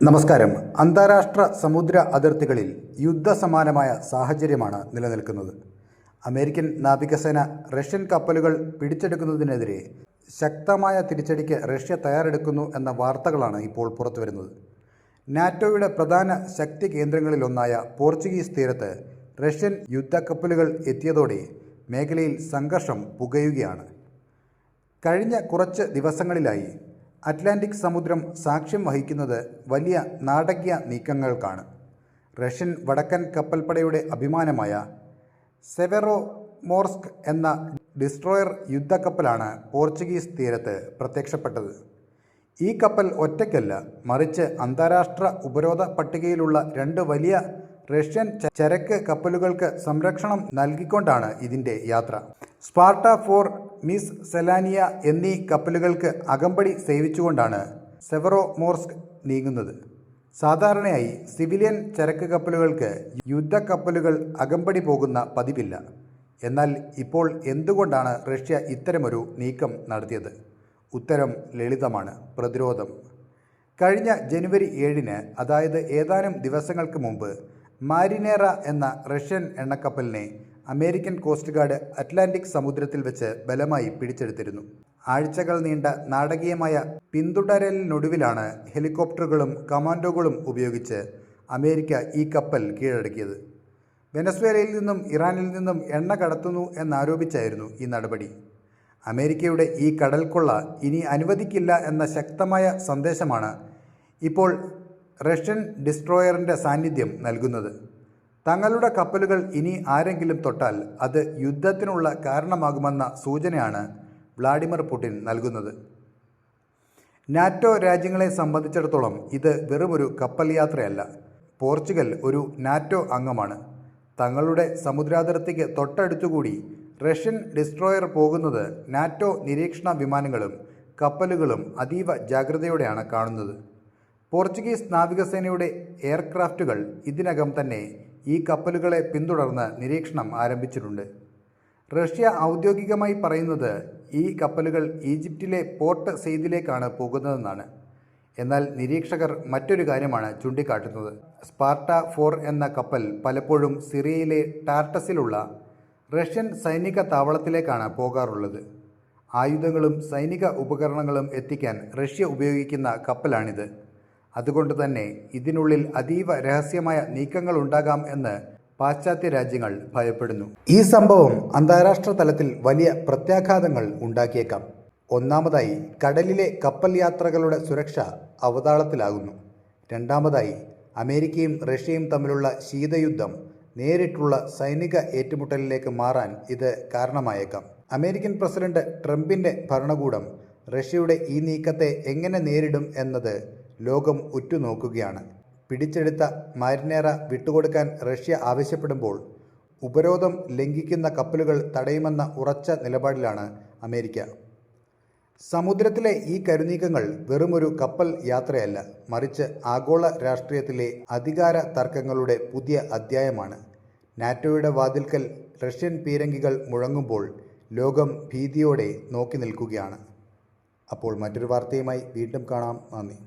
നമസ്കാരം. അന്താരാഷ്ട്ര സമുദ്ര അതിർത്തികളിൽ യുദ്ധസമാനമായ സാഹചര്യമാണ് നിലനിൽക്കുന്നത്. അമേരിക്കൻ നാവികസേന റഷ്യൻ കപ്പലുകൾ പിടിച്ചെടുക്കുന്നതിനെതിരെ ശക്തമായ തിരിച്ചടിക്ക് റഷ്യ തയ്യാറെടുക്കുന്നു എന്ന വാർത്തകളാണ് ഇപ്പോൾ പുറത്തുവരുന്നത്. നാറ്റോയുടെ പ്രധാന ശക്തി കേന്ദ്രങ്ങളിലൊന്നായ പോർച്ചുഗീസ് തീരത്ത് റഷ്യൻ യുദ്ധക്കപ്പലുകൾ എത്തിയതോടെ മേഖലയിൽ സംഘർഷം പുകയുകയാണ്. കഴിഞ്ഞ കുറച്ച് ദിവസങ്ങളിലായി അറ്റ്ലാന്റിക് സമുദ്രം സാക്ഷ്യം വഹിക്കുന്നത് വലിയ നാടകീയ നീക്കങ്ങൾക്കാണ്. റഷ്യൻ വടക്കൻ കപ്പൽപ്പടയുടെ അഭിമാനമായ സെവെറോ മോർസ്ക് എന്ന ഡിസ്ട്രോയർ യുദ്ധക്കപ്പലാണ് പോർച്ചുഗീസ് തീരത്ത് പ്രത്യക്ഷപ്പെട്ടത്. ഈ കപ്പൽ ഒറ്റയ്ക്കല്ല മറിച്ച് അന്താരാഷ്ട്ര ഉപരോധ പട്ടികയിലുള്ള രണ്ട് വലിയ റഷ്യൻ ചരക്ക് കപ്പലുകൾക്ക് സംരക്ഷണം നൽകിക്കൊണ്ടാണ് ഇതിന്റെ യാത്ര. സ്പാർട്ട ഫോർ മിസ് സെലാനിയ എന്നീ കപ്പലുകൾക്ക് അകമ്പടി സേവിച്ചുകൊണ്ടാണ് സെവറോ മോർസ്ക് നീങ്ങുന്നത്. സാധാരണയായി സിവിലിയൻ ചരക്ക് കപ്പലുകൾക്ക് യുദ്ധക്കപ്പലുകൾ അകമ്പടി പോകുന്ന പതിവില്ല. എന്നാൽ ഇപ്പോൾ എന്തുകൊണ്ടാണ് റഷ്യ ഇത്തരമൊരു നീക്കം നടത്തിയത്? ഉത്തരം ലളിതമാണ്. പ്രതിരോധം. കഴിഞ്ഞ ജനുവരി ഏഴിന് അതായത് ഏതാനും ദിവസങ്ങൾക്ക് മുമ്പ് മാരിനേറ എന്ന റഷ്യൻ എണ്ണക്കപ്പലിനെ അമേരിക്കൻ കോസ്റ്റ് ഗാർഡ് അറ്റ്ലാന്റിക് സമുദ്രത്തിൽ വെച്ച് ബലമായി പിടിച്ചെടുത്തിരുന്നു. ആഴ്ചകൾ നീണ്ട നാടകീയമായ പിന്തുടരലിനൊടുവിലാണ് ഹെലികോപ്റ്ററുകളും കമാൻഡോകളും ഉപയോഗിച്ച് അമേരിക്ക ഈ കപ്പൽ കീഴടക്കിയത്. വെനസ്വേലയിൽ നിന്നും ഇറാനിൽ നിന്നും എണ്ണ കടത്തുന്നു എന്നാരോപിച്ചായിരുന്നു ഈ നടപടി. അമേരിക്കയുടെ ഈ കടൽക്കൊള്ള ഇനി അനുവദിക്കില്ല എന്ന ശക്തമായ സന്ദേശമാണ് ഇപ്പോൾ റഷ്യൻ ഡിസ്ട്രോയറിന്റെ സാന്നിധ്യം നൽകുന്നത്. തങ്ങളുടെ കപ്പലുകൾ ഇനി ആരെങ്കിലും തൊട്ടാൽ അത് യുദ്ധത്തിനുള്ള കാരണമാകുമെന്ന സൂചനയാണ് വ്ളാഡിമിർ പുടിൻ നൽകുന്നത്. നാറ്റോ രാജ്യങ്ങളെ സംബന്ധിച്ചിടത്തോളം ഇത് വെറുമൊരു കപ്പൽ യാത്രയല്ല. പോർച്ചുഗൽ ഒരു നാറ്റോ അംഗമാണ്. തങ്ങളുടെ സമുദ്രാതിർത്തിക്ക് തൊട്ടടുത്തുകൂടി റഷ്യൻ ഡിസ്ട്രോയർ പോകുന്നത് നാറ്റോ നിരീക്ഷണ വിമാനങ്ങളും കപ്പലുകളും അതീവ ജാഗ്രതയോടെയാണ് കാണുന്നത്. പോർച്ചുഗീസ് നാവികസേനയുടെ എയർക്രാഫ്റ്റുകൾ ഇതിനകം തന്നെ ഈ കപ്പലുകളെ പിന്തുടർന്ന് നിരീക്ഷണം ആരംഭിച്ചിട്ടുണ്ട്. റഷ്യ ഔദ്യോഗികമായി പറയുന്നത് ഈ കപ്പലുകൾ ഈജിപ്തിലെ പോർട്ട് സെയ്ദിലേക്കാണ് പോകുന്നതെന്നാണ്. എന്നാൽ നിരീക്ഷകർ മറ്റൊരു കാര്യമാണ് ചൂണ്ടിക്കാട്ടുന്നത്. സ്പാർട്ട ഫോർ എന്ന കപ്പൽ പലപ്പോഴും സിറിയയിലെ ടാർട്ടസിലുള്ള റഷ്യൻ സൈനിക താവളത്തിലേക്കാണ് പോകാറുള്ളത്. ആയുധങ്ങളും സൈനിക ഉപകരണങ്ങളും എത്തിക്കാൻ റഷ്യ ഉപയോഗിക്കുന്ന കപ്പലാണിത്. അതുകൊണ്ട് തന്നെ ഇതിനുള്ളിൽ അതീവ രഹസ്യമായ നീക്കങ്ങൾ ഉണ്ടാകാം എന്ന് പാശ്ചാത്യ രാജ്യങ്ങൾ ഭയപ്പെടുന്നു. ഈ സംഭവം അന്താരാഷ്ട്ര തലത്തിൽ വലിയ പ്രത്യാഘാതങ്ങൾ ഉണ്ടാക്കിയേക്കാം. ഒന്നാമതായി കടലിലെ കപ്പൽ യാത്രകളുടെ സുരക്ഷ അവതാളത്തിലാകുന്നു. രണ്ടാമതായി അമേരിക്കയും റഷ്യയും തമ്മിലുള്ള ശീതയുദ്ധം നേരിട്ടുള്ള സൈനിക ഏറ്റുമുട്ടലിലേക്ക് മാറാൻ ഇത് കാരണമായേക്കാം. അമേരിക്കൻ പ്രസിഡന്റ് ട്രംപിന്റെ ഭരണകൂടം റഷ്യയുടെ ഈ നീക്കത്തെ എങ്ങനെ നേരിടും എന്നത് ലോകം ഉറ്റുനോക്കുകയാണ്. പിടിച്ചെടുത്ത മാരിനേറ വിട്ടുകൊടുക്കാൻ റഷ്യ ആവശ്യപ്പെടുമ്പോൾ ഉപരോധം ലംഘിക്കുന്ന കപ്പലുകൾ തടയുമെന്ന ഉറച്ച നിലപാടിലാണ് അമേരിക്ക. സമുദ്രത്തിലെ ഈ കരുനീക്കങ്ങൾ വെറുമൊരു കപ്പൽ യാത്രയല്ല മറിച്ച് ആഗോള രാഷ്ട്രീയത്തിലെ അധികാര തർക്കങ്ങളുടെ പുതിയ അധ്യായമാണ്. നാറ്റോയുടെ വാതിൽക്കൽ റഷ്യൻ പീരങ്കികൾ മുഴങ്ങുമ്പോൾ ലോകം ഭീതിയോടെ നോക്കി നിൽക്കുകയാണ്. അപ്പോൾ മറ്റൊരു വാർത്തയുമായി വീണ്ടും കാണാം. നന്ദി.